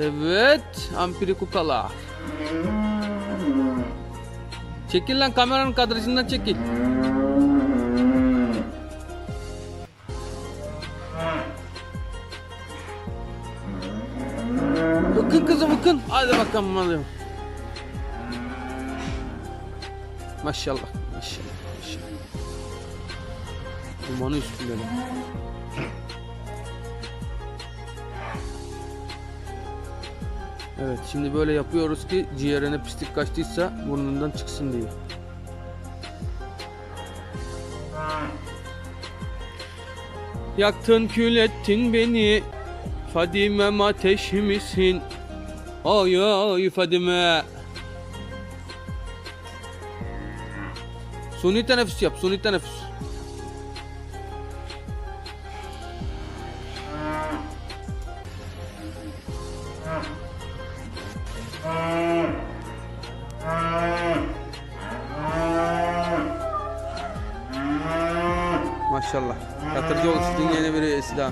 Evet. Ampiri kukalar. Çekil lan kameranın kadrajından çekil. Bakın kızım bakın. Hadi bakalım hadi. Maşallah. Maşallah. Maşallah. Dumanı üstünde. Evet şimdi böyle yapıyoruz ki ciğerine pislik kaçtıysa burnundan çıksın diye. Yaktın kül ettin beni Fadimem ateş misin? Ay Fadime Suni teneffüs yap suni teneffüs Maşallah. Yatırıcı olsun yeni bir üyesi daha.